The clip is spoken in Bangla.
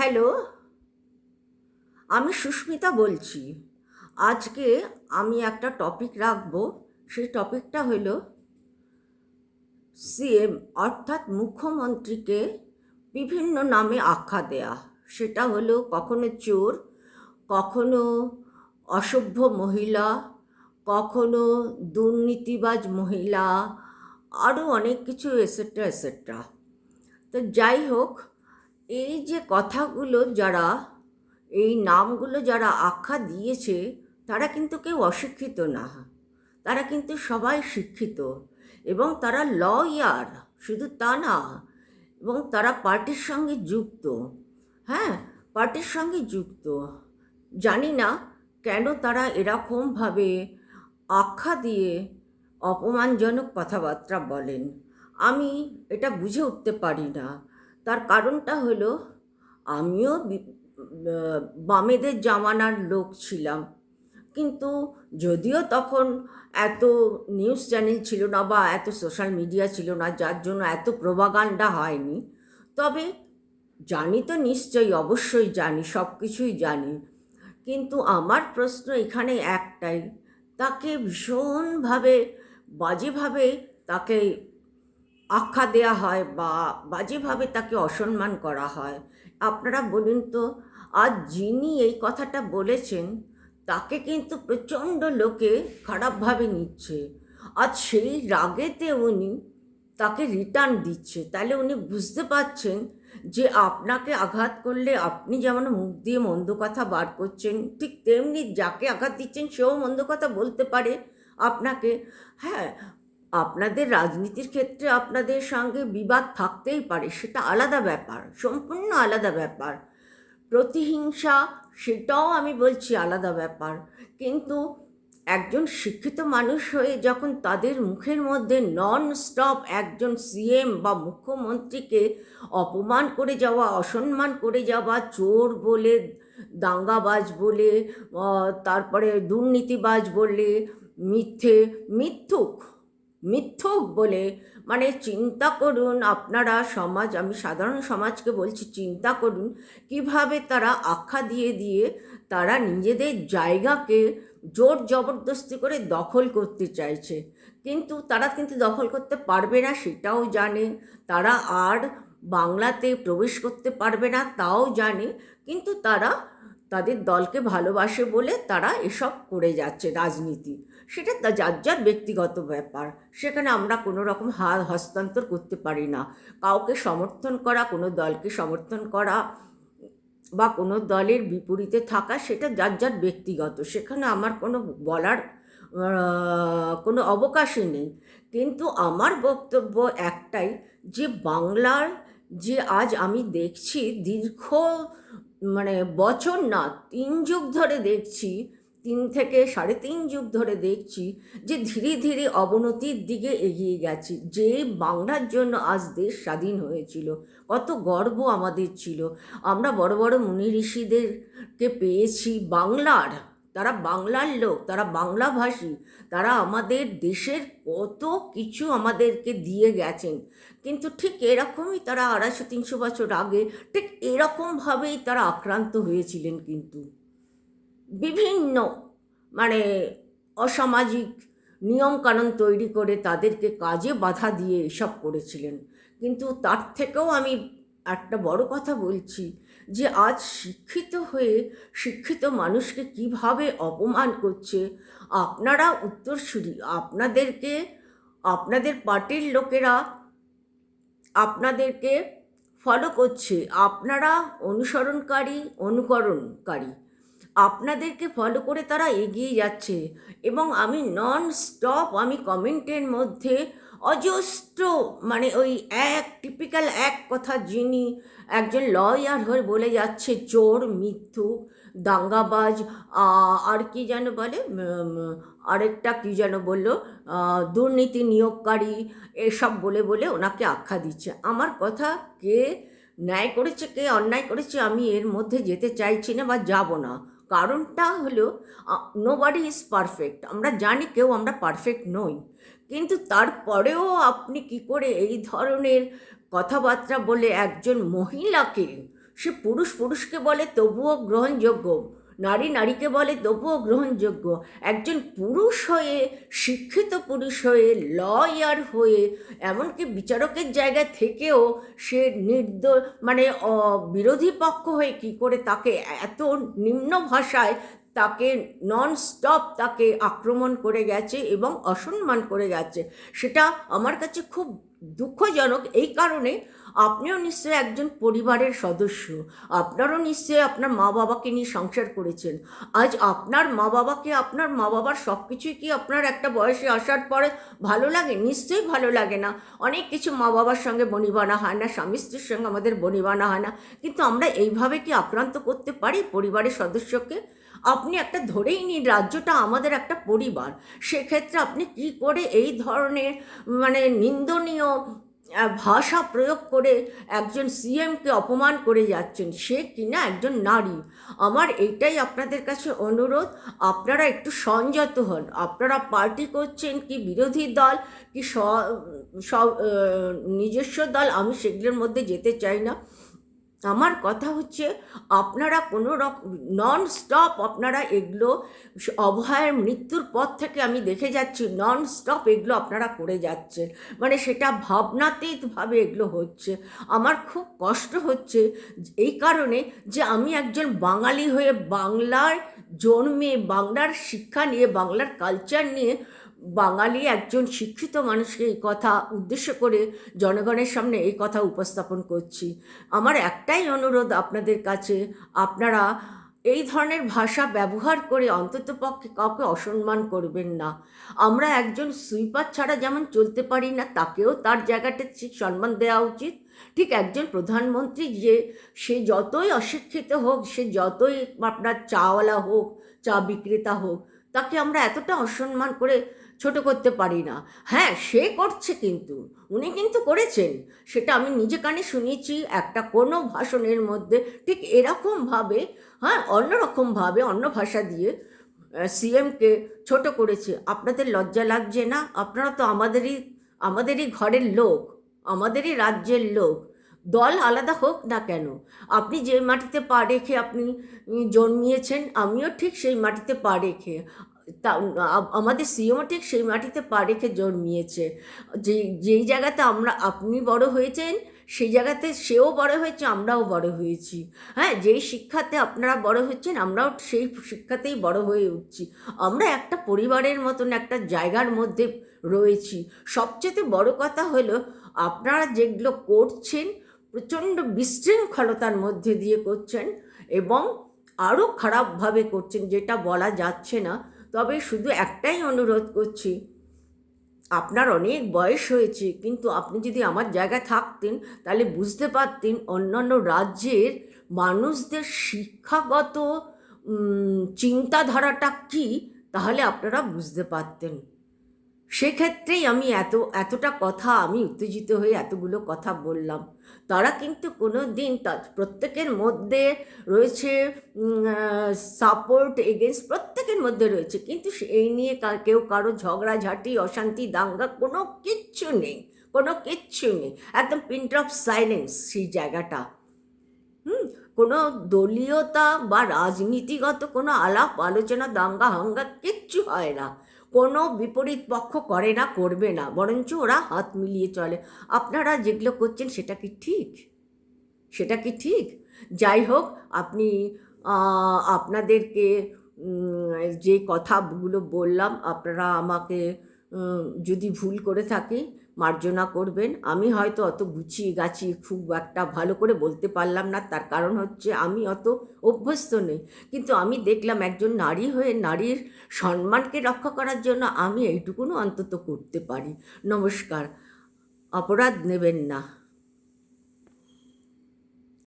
হ্যালো, আমি সুস্মিতা বলছি। আজকে আমি একটা টপিক রাখব, সেই টপিকটা হলো সিএম অর্থাৎ মুখ্যমন্ত্রীকে বিভিন্ন নামে আখ্যা দেয়া। সেটা হলো কখনো চোর, কখনো অসভ্য মহিলা, কখনো দুর্নীতিবাজ মহিলা আরও অনেক কিছু এসেট্রা এসেট্রা তো যাই হোক এই যে কথাগুলো যারা, এই নামগুলো যারা আখ্যা দিয়েছে, তারা কিন্তু কেউ অশিক্ষিত না। তারা কিন্তু সবাই শিক্ষিত এবং তারা লয়ার, শুধু তা না, এবং তারা পার্টির সঙ্গে যুক্ত। হ্যাঁ পার্টির সঙ্গে যুক্ত। জানি না কেন তারা এরকমভাবে আখ্যা দিয়ে অপমানজনক কথাবার্তা বলেন। আমি এটা বুঝে উঠতে পারি না। তার কারণটা হলো, আমিও বামেদের জামানার লোক ছিলাম। কিন্তু যদিও তখন এত নিউজ চ্যানেল ছিল না বা এত সোশ্যাল মিডিয়া ছিল না, যার জন্য এত প্রভাগান্ডা হয়নি, তবে জানি তো নিশ্চয়ই, অবশ্যই জানি, সব কিছুই জানি। কিন্তু আমার প্রশ্ন এখানে একটাই, তাকে ভীষণভাবে, বাজেভাবে তাকে আখ্যা দেয়া হয় বা বাজেভাবে তাকে অসম্মান করা হয়। আপনারা বলুন তো, আজ যিনি এই কথাটা বলেছেন, তাকে কিন্তু প্রচণ্ড লোকে খারাপভাবে নিচ্ছে। আজ সেই রাগেতে উনি তাকে রিটার্ন দিচ্ছে। তাহলে উনি বুঝতে পারছেন যে আপনাকে আঘাত করলে আপনি যেমন মুখ দিয়ে মন্দ কথা বার করছেন, ঠিক তেমনি যাকে আঘাত দিচ্ছেন সেও মন্দ কথা বলতে পারে। আপনাকে হ্যাঁ আপনাদের রাজনীতির ক্ষেত্রে আপনাদের সঙ্গে বিবাদ থাকতেই পারে, সেটা আলাদা ব্যাপার, সম্পূর্ণ আলাদা ব্যাপার। প্রতিহিংসা, সেটাও আমি বলছি আলাদা ব্যাপার। কিন্তু একজন শিক্ষিত মানুষ হয়ে যখন তাদের মুখের মধ্যে নন স্টপ একজন সিএম বা মুখ্যমন্ত্রীকে অপমান করে যাওয়া, অসম্মান করে যাওয়া, চোর বলে, দাঙ্গাবাজ বলে তারপরে দুর্নীতিবাজ বলে, মিথ্যে, মিথ্যুক মিথ্যুক বলে মানে চিন্তা করুন আপনারা সমাজ, আমি সাধারণ সমাজকে বলছি চিন্তা করুন কীভাবে তারা আখ্যা দিয়ে দিয়ে তারা নিজেদের জায়গাকে জোর জবরদস্তি করে দখল করতে চাইছে। কিন্তু তারা কিন্তু দখল করতে পারবে না, সেটাও জানে। তারা আর বাংলাতে প্রবেশ করতে পারবে না, তাও জানে। কিন্তু তারা তাদের দলকে ভালোবাসে বলে তারা এসব করে যাচ্ছে, রাজনীতি। সেটা তা যার যার ব্যক্তিগত ব্যাপার। সেখানে আমরা কোনো রকম হাত হস্তান্তর করতে পারি না। কাউকে সমর্থন করা, কোনো দলকে সমর্থন করা বা কোনো দলের বিপরীতে থাকা, সেটা যার যার ব্যক্তিগত। সেখানে আমার কোনো বলার কোনো অবকাশই নেই। কিন্তু আমার বক্তব্য একটাই, যে বাংলার যে আজ আমি দেখছি, দীর্ঘ মানে বছর না, তিন যুগ ধরে দেখছি তিন থেকে সাড়ে তিন যুগ ধরে দেখছি যে ধীরে ধীরে অবনতির দিকে এগিয়ে গেছে। যে বাংলার জন্য আজ দেশ স্বাধীন হয়েছিল। কত গর্ব আমাদের ছিল। আমরা বড় বড় মুনি ঋষিদেরকে পেয়েছি। বাংলার, তারা বাংলার লোক, তারা বাংলাভাষী, তারা আমাদের দেশের কত কিছু আমাদেরকে দিয়ে গেছেন। কিন্তু ঠিক এরকমই তারা আড়াইশো, তিনশো বছর আগে ঠিক এরকমভাবেই তারা আক্রান্ত হয়েছিলেন কিন্তু। বিভিন্ন মানে অসামাজিক নিয়মকানুন তৈরি করে তাদেরকে কাজে বাধা দিয়ে এসব করেছিলেন। কিন্তু তার থেকেও আমি একটা বড় কথা বলছি যে, আজ শিক্ষিত হয়ে শিক্ষিত মানুষকে কীভাবে অপমান করছে, আপনারা উত্তরসূরি, আপনাদেরকে, আপনাদের পার্টির লোকেরা আপনাদেরকে ফলো করছে। আপনারা অনুসরণকারী, অনুকরণকারী। আপনাদেরকে ফলো করে তারা এগিয়ে যাচ্ছে। এবং আমি নন স্টপ আমি কমেন্টের মধ্যে অজস্র মানে ওই এক টিপিক্যাল এক কথা যিনি একজন লয়ার হয়ে বলে যাচ্ছে, চোর, মিথ্যুক, দাঙ্গাবাজ আর কি যেন বলে আরেকটা কি যেন বলল দুর্নীতি নিয়োগকারী, এসব বলে বলে ওনাকে আখ্যা দিচ্ছে। আমার কথা কে ন্যায় করেছে, কে অন্যায় করেছে, আমি এর মধ্যে যেতে চাইছি না বা যাব না। কারণটা হলো নো বডি ইজ পারফেক্ট আমরা জানি কেউ আমরা পারফেক্ট নই। কিন্তু তারপরেও আপনি কি করে এই ধরনের কথাবার্তা বলে একজন মহিলাকে, সে পুরুষ পুরুষকে বলে, তবুও গ্রহণযোগ্য নারী নারীকে বলে তবুও গ্রহণযোগ্য। একজন পুরুষ হয়ে, শিক্ষিত পুরুষ হয়ে লয়ার হয়ে, এমনকি বিচারকের জায়গা থেকেও সে নির্দ মানে বিরোধী পক্ষ হয়ে কি করে তাকে এত নিম্ন ভাষায় তাকে নন স্টপ তাকে আক্রমণ করে গেছে এবং অসম্মান করে গেছে। সেটা আমার কাছে খুব দুঃখজনক। এই কারণে আপনিও নিশ্চয়ই একজন পরিবারের সদস্য। আপনারও নিশ্চয়ই আপনার মা বাবাকে নিয়ে সংসার করেছেন। আজ আপনার মা বাবাকে আপনার মা বাবার সব কিছুই কি আপনার একটা বয়সে আসার পরে ভালো লাগে? নিশ্চয়ই ভালো লাগে না। অনেক কিছু মা বাবার সঙ্গে বনিবানা হয় না, স্বামী স্ত্রীর সঙ্গে আমাদের বনিবানা হয় না। কিন্তু আমরা এইভাবে কি আক্রান্ত করতে পারি পরিবারের সদস্যকে? আপনি একটা ধরেই নিন, রাজ্যটা আমাদের একটা পরিবার। সেক্ষেত্রে আপনি কি করে এই ধরনের মানে নিন্দনীয় ভাষা প্রয়োগ করে একজন সিএমকে অপমান করে যাচ্ছেন? সে কিনা একজন নারী? আমার এইটাই আপনাদের কাছে অনুরোধ। আপনারা একটু সংযত হন। আপনারা পার্টি করছেন কি বিরোধী দল, কি নিজস্ব দল? আমি সেগুলোর মধ্যে যেতে চাই না। আমার কথা হচ্ছে, আপনারা কোনো রকম নন স্টপ আপনারা এগুলো অভয়ের মৃত্যুর পর থেকে আমি দেখে যাচ্ছি নন স্টপ এগুলো আপনারা করে যাচ্ছেন। মানে সেটা ভাবনাতীতভাবে এগুলো হচ্ছে। আমার খুব কষ্ট হচ্ছে এই কারণে যে আমি একজন বাঙালি হয়ে বাংলার জন্মে, বাংলার শিক্ষা নিয়ে, বাংলার কালচার নিয়ে বাঙালি একজন শিক্ষিত মানুষকে এই কথা উদ্দেশ্য করে জনগণের সামনে এই কথা উপস্থাপন করছি। আমার একটাই অনুরোধ আপনাদের কাছে, আপনারা এই ধরনের ভাষা ব্যবহার করে অন্তত পক্ষে কাউকে অসম্মান করবেন না। আমরা একজন সুইপার ছাড়া যেমন চলতে পারি না, তাকেও তার জায়গাটা ঠিক সম্মান দেওয়া উচিত। ঠিক একজন প্রধানমন্ত্রী যে, সে যতই অশিক্ষিত হোক, সে যতই আপনার চাওয়ালা হোক, চা বিক্রেতা হোক, তাকে আমরা এতটা অসম্মান করে ছোট করতে পারি না। হ্যাঁ সে করছে কিন্তু। উনি কিন্তু করেছেন। সেটা আমি নিজে কানে শুনেছি, একটা কোনো ভাষণের মধ্যে ঠিক এরকমভাবে হ্যাঁ অন্যরকমভাবে অন্য ভাষা দিয়ে সিএমকে ছোট করেছে। আপনাদের লজ্জা লাগছে না? আপনারা তো আমাদেরই আমাদেরই ঘরের লোক, আমাদেরই রাজ্যের লোক। দল আলাদা হোক না কেন, আপনি যে মাটিতে পা রেখে আপনি জন্মিয়েছেন, আমিও ঠিক সেই মাটিতে পা রেখে। তা আমাদের সিএমও ঠিক সেই মাটিতে পা রেখে জন্মিয়েছে। যে, যেই জায়গাতে আমরা, আপনি বড় হয়েছেন, সেই জায়গাতে সেও বড় হয়েছে, আমরাও বড় হয়েছি। হ্যাঁ যেই শিক্ষাতে আপনারা বড় হচ্ছেন, আমরাও সেই শিক্ষাতেই বড় হয়ে উঠছি। আমরা একটা পরিবারের মতন, একটা জায়গার মধ্যে রয়েছি। সবচেয়ে বড় কথা হলো, আপনারা যেগুলো করছেন, প্রচণ্ড বিশৃঙ্খলতার মধ্যে দিয়ে করছেন এবং আরও খারাপভাবে করছেন, যেটা বলা যাচ্ছে না। তবে শুধু একটাই অনুরোধ করছি। আপনার অনেক বয়স হয়েছে, কিন্তু আপনি যদি আমার জায়গায় থাকতেন, তাহলে বুঝতে পারতেন অন্যান্য রাজ্যের মানুষদের শিক্ষাগত চিন্তাধারাটা কী, তাহলে আপনারা বুঝতে পারতেন। সেক্ষেত্রেই আমি এত, এতটা কথা, আমি উত্তেজিত হয়ে এতগুলো কথা বললাম। তারা কিন্তু কোনো দিন প্রত্যেকের মধ্যে রয়েছে সাপোর্ট এগেনস্ট প্রত্যেকের মধ্যে রয়েছে। কিন্তু এই নিয়ে কেউ কারও ঝগড়াঝাটি অশান্তি, দাঙ্গা কোনো কিচ্ছু নেই, কোনো কিচ্ছু নেই। একদম প্রিন্ট অফ সাইলেন্স সেই জায়গাটা। হুম, কোনো দলীয়তা বা রাজনীতিগত কোনো আলাপ, আলোচনা, দাঙ্গা, হাঙ্গা কিচ্ছু হয় না। কোনো বিপরীত পক্ষ করে না, করবে না। বরঞ্চ ওরা হাত মিলিয়ে চলে। আপনারা যেগুলো করছেন সেটা কি ঠিক? সেটা কি ঠিক? যাই হোক, আপনি আপনাদেরকে যে কথাগুলো বললাম, আপনারা আমাকে যদি ভুল করে থাকি মার্জনা করবেন। আমি হয়তো অত গুছিয়ে গাছিয়ে খুব একটা ভালো করে বলতে পারলাম না, তার কারণ হচ্ছে আমি অত অভ্যস্ত নই। কিন্তু আমি দেখলাম একজন নারী হয়ে, নারীর সম্মানকে রক্ষা করার জন্য আমি এইটুকুনও অন্তত করতে পারি। নমস্কার, অপরাধ নেবেন না।